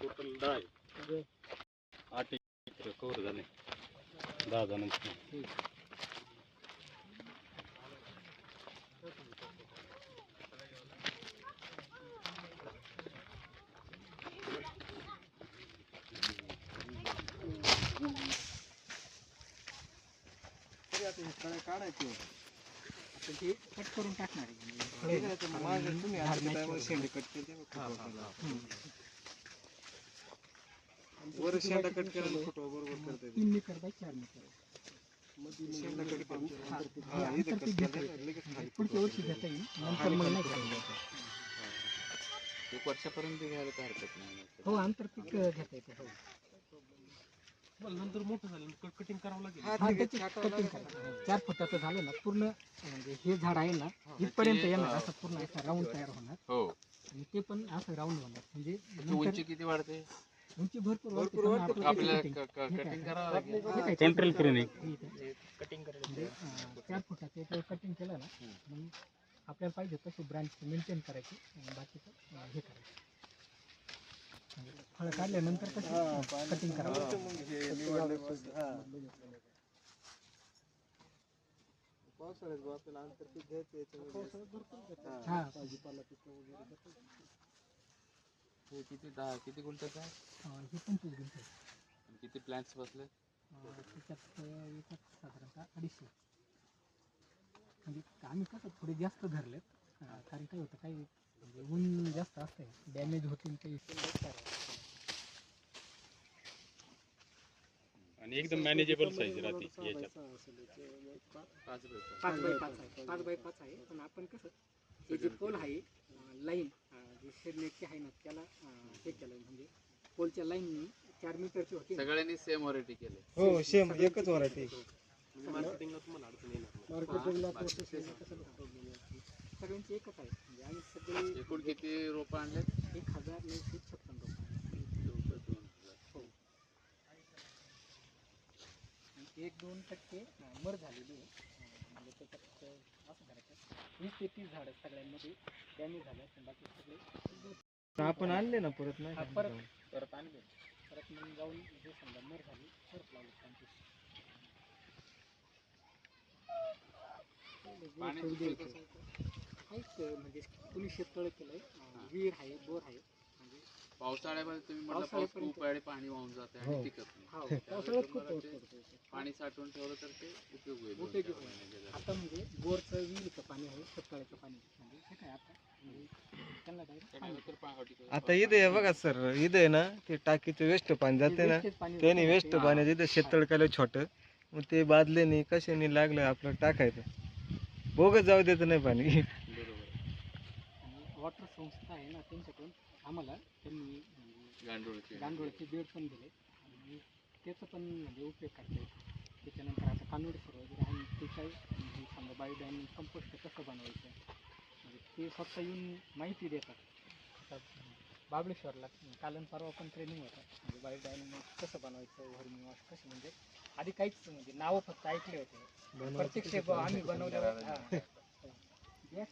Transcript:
Total दहा आहे आठ एकर कव्हर झाले दहा जणांचे काढायची. कट करून टाकणार आहे हे करायचं, माझं तुम्ही झाड आता match काय करून. शेंडे कट केले बघ, हा, फोटो हा, काढला. हम्म. वर शेंडा कट केला फोटो बरोबर करता येते. तीन मीटर बाय चार मीटर शेंडा कट करून हा, हा, हे इथं अंतर कट ते घेता केलं, येईल. लगेच खाली पुढच्या वर्षी घेता येईल नंतर मग नाही करायचं एक वर्षापर्यंत घ्यायला काय हरकत नाही हो आंतर पीक घेता येते हो नंतर मोठं झालं कटिंग करावं लागेल. हा, हा, त्याची कटिंग करा. चार फुटाचं झालं ना पूर्ण म्हणजे हे झाड आहे ना इथपर्यंत येणार असं पूर्ण असं राऊंड तयार होणार. हो. आणि ते पण असं राऊंड होणार. म्हणजे त्याची नंतर उंची किती वाढते? उंची भरपूर वाढते, भरपूर पण वाढते, आपलं आपल्याला त्याची cutting. कटिंग करावं लागेल. हे काय, कंट्रोल करून एक इथे. म्हणजे अं, चार फुटाचं याच्यावर कटिंग केलं ना मग आपल्याला पाहिजे तशी ब्रांच मेंटेन करायची आणि बाकीचं अं, हे करायचं. फळं काढल्यानंतर कसं कटिंग करावं. हा, किती दहा किती गुंठ्याचं आहे? अं, हे पंचवीस गुंठे. आहे. आणि किती प्लॅन्ट्स बसले? अं, त्याच्यात अं, येतात साधारणतः अडीचशे. म्हणजे आम्ही कसं थोडे जास्त धरलेत कारण काय होतं काही म्हणजे ऊन जास्त असतंय डॅमेज होतील काही आणि एकदम मॅनेजेबल साईज राहते याच्यात पाच बाय पाच आहे पाच बाय पाच आहे पण आपण कसं हे जे पोल आहे लाईन जे शेडनेटची आहे ना त्याला अं, हे केलं म्हणजे पोलच्या लाईननी चार मीटरची होती ना. सगळ्यांनी सेम व्हरायटी केले हो सेम एकच व्हरायटी मार्केटिंगला तुम्हाला अडचण येणार नाही. मार्केटिंगला process कसं problem आहे. सगळ्यांची एकच आहे. म्हणजे आम्ही सगळे एकूण किती रोपं आणले एक हजार नऊशे छप्पन रुपये हो. आणि एक दोन टक्के मर झालेली आहे. म्हणजे त्याच्यात असं करायचं. वीस ते तीस झाडं सगळ्यांमध्ये डॅमेज झाले पण बाकी सगळे आपण आणले ना परत नाही हा? परत परत आणले. परत मग जाऊन जे समजा मर झाली परत लावली त्यांची. पाणी म्हणजे कुणी शेततळ विहीर आहे बोर आहे म्हणजे पावसाळ्यामध्ये तुम्ही म्हटलं पाऊस पावसाळ्यापर्यंत- खूप आणि पाणी वाहून जाते आणि हो. टिकत नाही हा त्यावेळी पावसाळ्यात खूप तुम्हाला पाऊस ते पडतो पाणी साठवून ठेवलं तर ते उपयोग होईल दोन उपयोगी चार होईल. महिन्याच्या दरम्यान. आता म्हणजे बोरचं विहिरीचं पाणी आहे शेततळ्याचं पाणी आहे. म्हणजे हे काय आता म्हणजे त्यांना direct पाणी त्यामुळे तर पा- आता इथे आहे बघा सर इथे आहे ना ते टाकीचं वेस्ट पाणी जाते ना wastage पाणी त्याने होतं. वेस्ट पाण्याचं इथं शेततळ केलं छोटं मग ते बादल्याने कशाने लागलं आपलं टाकायचं बोगच जाऊ देत नाही पाणी वॉटर संस्था आहे ना त्यांच्याकडून आम्हाला त्यांनी म्हणजे गांडूळची गांडोळाचे बेड पण दिले. आणि त्याचं पण म्हणजे उपयोग करता येतो. त्याच्यानंतर आता कानोडसर वगैरे आहे ते काय म्हणजे समजा बायोडायनिंग कंपोस्ट कसं बनवायचं? म्हणजे ते स्वतः येऊन माहिती देतात. आता बाबळेश्वरला कालन परवा पण ट्रेनिंग होतं. म्हणजे बायोडायनिंग कसं बनवायचं व्हर्मी वॉश कसं म्हणजे आधी काहीच म्हणजे नावं फक्त ऐकले होते. प्रत्यक्ष आम्ही बनवल्यावर हा. Yes,